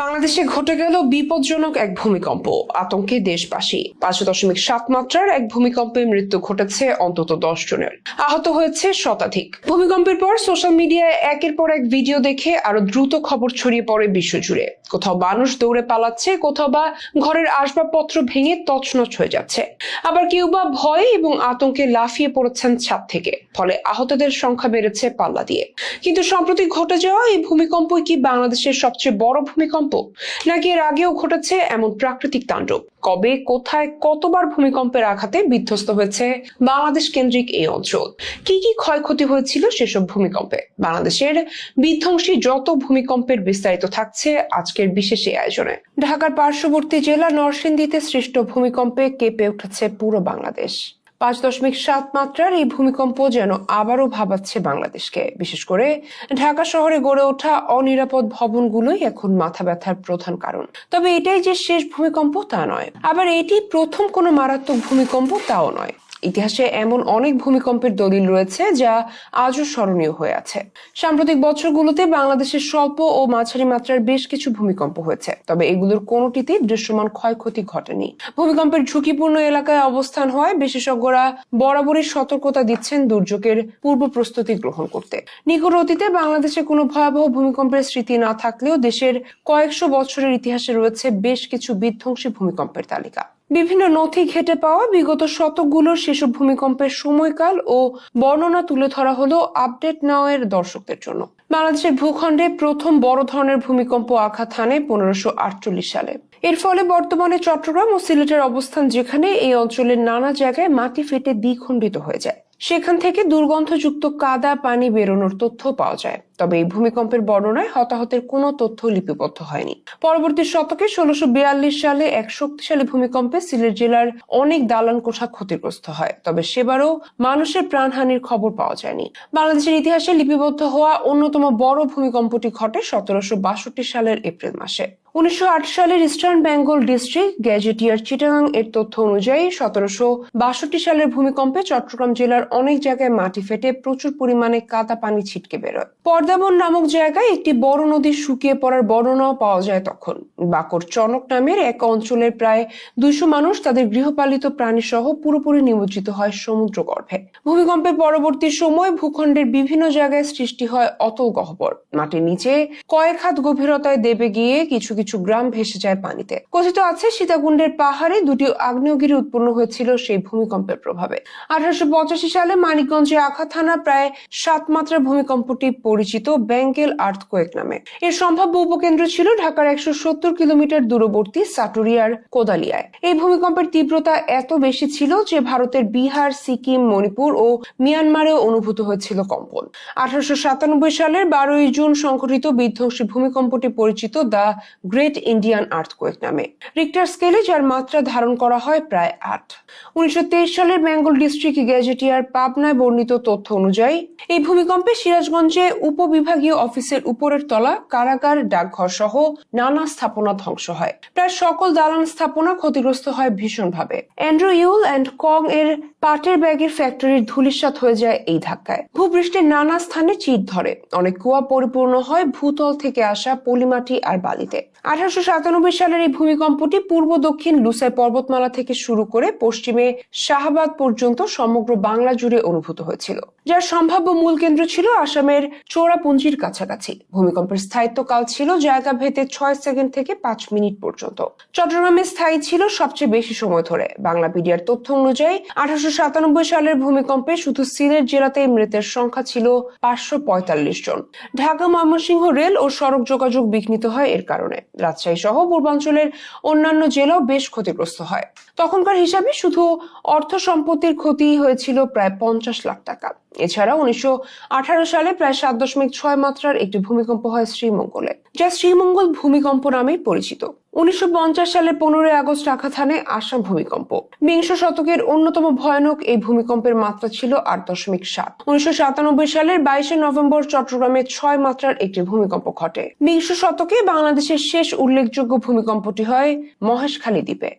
বাংলাদেশে ঘটে গেল বিপজ্জনক এক ভূমিকম্প, আতঙ্কে দেশবাসী। পাঁচ দশমিক সাত মাত্রার এক ভূমিকম্পে মৃত্যু ঘটেছে অন্তত দশ জনের। আহত হয়েছে শতাধিক। ভূমিকম্পের পর সোশ্যাল মিডিয়ায় একের পর এক ভিডিও দেখে আরও দ্রুত খবর ছড়িয়ে পড়ে বিশ্বজুড়ে। কোথাও মানুষ দৌড়ে পালাচ্ছে, কোথাও বা ঘরের আসবাবপত্র ভেঙে তছনছ হয়ে যাচ্ছে। আবার কেউ বা ভয়ে এবং আতঙ্কে লাফিয়ে পড়েছেন ছাদ থেকে, ফলে আহতদের সংখ্যা বেড়েছে পাল্লা দিয়ে। কিন্তু সম্প্রতি ঘটে যাওয়া এই ভূমিকম্পই কি বাংলাদেশের সবচেয়ে বড় ভূমিকম্প? নাকি এর আগেও ঘটেছে এমন প্রাকৃতিক তাণ্ডব? কবে, কোথায়, কতবার ভূমিকম্পের আঘাতে বিধ্বস্ত হয়েছে বাংলাদেশ কেন্দ্রিক এই অঞ্চল? কি কি ক্ষয়ক্ষতি হয়েছিল সেসব ভূমিকম্পে? বাংলাদেশের বিধ্বংসী যত ভূমিকম্পের বিস্তারিত থাকছে আজকের বিশেষ এই আয়োজনে। ঢাকার পার্শ্ববর্তী জেলা নরসিংদীতে সৃষ্ট ভূমিকম্পে কেঁপে উঠেছে পুরো বাংলাদেশ। পাঁচ দশমিক সাত মাত্রার এই ভূমিকম্প যেন আবারও ভাবাচ্ছে বাংলাদেশকে। বিশেষ করে ঢাকা শহরে গড়ে ওঠা অনিরাপদ ভবনগুলোই এখন মাথা ব্যথার প্রধান কারণ। তবে এটাই যে শেষ ভূমিকম্প তা নয়। আবার এটি প্রথম কোনো মারাত্মক ভূমিকম্প তাও নয়। ইতিহাসে এমন অনেক ভূমিকম্পের দলিল রয়েছে যা আজও স্মরণীয় হয়ে আছে। সাম্প্রতিক বছরগুলোতে বাংলাদেশের স্বল্প ও মাঝারি মাত্রার বেশ কিছু ভূমিকম্প হয়েছে, তবে এগুলোর কোনোটিতেই দৃশ্যমান ক্ষয়ক্ষতি ঘটেনি। ভূমিকম্পের ঝুঁকিপূর্ণ এলাকায় অবস্থান হওয়ায় বিশেষজ্ঞরা বরাবরই সতর্কতা দিচ্ছেন দুর্যোগের পূর্ব প্রস্তুতি গ্রহণ করতে। নিকট অতীতে বাংলাদেশে কোনো ভয়াবহ ভূমিকম্পের স্মৃতি না থাকলেও দেশের কয়েকশো বছরের ইতিহাসে রয়েছে বেশ কিছু বিধ্বংসী ভূমিকম্পের তালিকা। বিভিন্ন নথি ঘেটে পাওয়া বিগত শতকগুলোর শিশু ভূমিকম্পের সময়কাল ও বর্ণনা তুলে ধরা হলো আপডেট নাও এর দর্শকদের জন্য। বাংলাদেশের ভূখণ্ডে প্রথম বড় ধরনের ভূমিকম্প আঘাত হানে পনেরোশো সালে। এর ফলে বর্তমানে চট্টগ্রাম ও সিলেটের অবস্থান যেখানে এই অঞ্চলের নানা জায়গায় মাটি ফেটে দ্বিখণ্ডিত হয়ে যায়। সেখান থেকে দুর্গন্ধযুক্ত কাদা পানি বেরোনোর তথ্য পাওয়া যায়। তবে এই ভূমিকম্পের বর্ণনায় হতাহতের কোনো তথ্য লিপিবদ্ধ হয়নি। পরবর্তী শতকে ষোলোশো সালে এক শক্তিশালী ভূমিকম্পে সিলেট জেলার অনেক দালান কোঠা ক্ষতিগ্রস্ত হয়। তবে সেবারও মানুষের প্রাণহানির খবর পাওয়া যায়নি। বাংলাদেশের ইতিহাসে লিপিবদ্ধ হওয়া অন্যতম বড় ভূমিকম্পটি ঘটে সতেরোশো বাষট্টি সালের এপ্রিল মাসে। উনিশশো আট সালের Eastern Bengal District Gazetteer Chittagong এর তথ্য অনুযায়ী সতেরোশো বাষট্টি সালের ভূমিকম্পে চট্টগ্রাম জেলার অনেক জায়গায় মাটি ফেটে প্রচুর পরিমাণে কাদা পানি ছিটকে বেরোয়। পর্দাবন নামক জায়গায় একটি বড় নদী শুকিয়ে পড়ার বর্ণনাও পাওয়া যায় তখন। বাকর চনক নামের এক অঞ্চলের প্রায় দুইশো মানুষ তাদের গৃহপালিত প্রাণী সহ পুরোপুরি নিমজ্জিত হয় সমুদ্র গর্ভে ভূমিকম্পের পরবর্তী সময় ভূখণ্ডের বিভিন্ন জায়গায় সৃষ্টি হয় অতল গহ্বর। মাটির নিচে কয়েক হাত গভীরতায় দেবে গিয়ে কিছু কিছু গ্রাম ভেসে যায় পানিতে। কথিত আছে, সীতাকুণ্ডের পাহাড়ে দুটি আগ্নেয়গিরি উৎপন্ন হয়েছিল সেই ভূমিকম্পের প্রভাবে। আঠারোশো পঁচাশি সালে মানিকগঞ্জে আখা থানা প্রায় সাত মাত্রার ভূমিকম্পটি পরিচিত ব্যাঙ্গেল আর্থকোয়েক নামে। এর সম্ভাব্য উপকেন্দ্র ছিল ঢাকার একশো সত্তর কিলোমিটার দূরবর্তী সাটুরিয়ার কোদালিয়ায়। এই ভূমিকম্পের তীব্রতা এত বেশি ছিল যে ভারতের বিহার, সিকিম, মণিপুর ও মিয়ানমারেও অনুভূত হয়েছিল কম্পন। আঠারোশো সাতানব্বই সালের বারোই জুন সংঘটিত বিধ্বংসী ভূমিকম্পটি পরিচিত দ্য গ্রেট ইন্ডিয়ান আর্থকোয়েক নামে। রিক্টার স্কেলে যার মাত্রা ধারণ করা হয় প্রায় আট। উনিশশো সালের বেঙ্গল ডিস্ট্রিক্ট গ্যাজেটিয়ার পাবনায় বর্ণিত তথ্য অনুযায়ী, এই ভূমিকম্পে সিরাজগঞ্জে উপবিভাগীয় অফিসের উপরের তলা, কারাগার, ডাকঘর সহ নানা স্থাপনা ধ্বংস হয়। প্রায় সকল দালান স্থাপনা ক্ষতিগ্রস্ত হয় ভীষণভাবে। অ্যান্ড্রু ইউল অ্যান্ড কং এর পাটের ব্যাগের ফ্যাক্টরির ধূলিসাৎ হয়ে যায় এই ধাক্কায়। ভূপৃষ্ঠের নানা স্থানে চিট ধরে। অনেক কুয়া পরিপূর্ণ হয় ভূতল থেকে আসা পলিমাটি আর বালিতে। আঠারোশো সাতানব্বই সালের এই ভূমিকম্পটি পূর্ব দক্ষিণ লুসাই পর্বতমালা থেকে শুরু করে পশ্চিমে শাহবাদ পর্যন্ত সমগ্র বাংলা জুড়ে অনুভূত হয়েছিল, যার সম্ভাব্য মূল কেন্দ্র ছিল আসামের চোরাপুঞ্জির কাছাকাছি। ভূমিকম্পের স্থায়িত্বকাল ছিল জায়গা ভেদে ছয় সেকেন্ড থেকে পাঁচ মিনিট পর্যন্ত। চট্টগ্রামে স্থায়ী ছিল সবচেয়ে বেশি সময় ধরে। বাংলা পিডিয়ার তথ্য অনুযায়ী, আঠারোশো সাতানব্বই সালের ভূমিকম্পে শুধু সিলেট জেলাতে মৃতের সংখ্যা ছিল পাঁচশো পঁয়তাল্লিশ জন। ঢাকা ময়মনসিংহ রেল ও সড়ক যোগাযোগ বিঘ্নিত হয় এর কারণে। রাজশাহী সহ পূর্বাঞ্চলের অন্যান্য জেলাও বেশ ক্ষতিগ্রস্ত হয়। তখনকার হিসাবে শুধু অর্থ সম্পত্তির ক্ষতি হয়েছিল প্রায় পঞ্চাশ লাখ টাকা। এছাড়া উনিশশো আঠারো সালে প্রায় সাত দশমিক ছয় মাত্রার একটি ভূমিকম্প হয় শ্রীমঙ্গলে, যা শ্রীমঙ্গল ভূমিকম্প নামেই পরিচিত। উনিশশো সালের পনেরোই আগস্ট আখাথানে আসাম ভূমিকম্প। বিংশ শতকের অন্যতম ভয়ানক এই ভূমিকম্পের মাত্রা ছিল আট দশমিক সাত। উনিশশো সালের বাইশে নভেম্বর চট্টগ্রামে ছয় মাত্রার একটি ভূমিকম্প ঘটে। বিংশ শতকে বাংলাদেশের শেষ উল্লেখযোগ্য ভূমিকম্পটি হয় মহেশখালী দ্বীপে।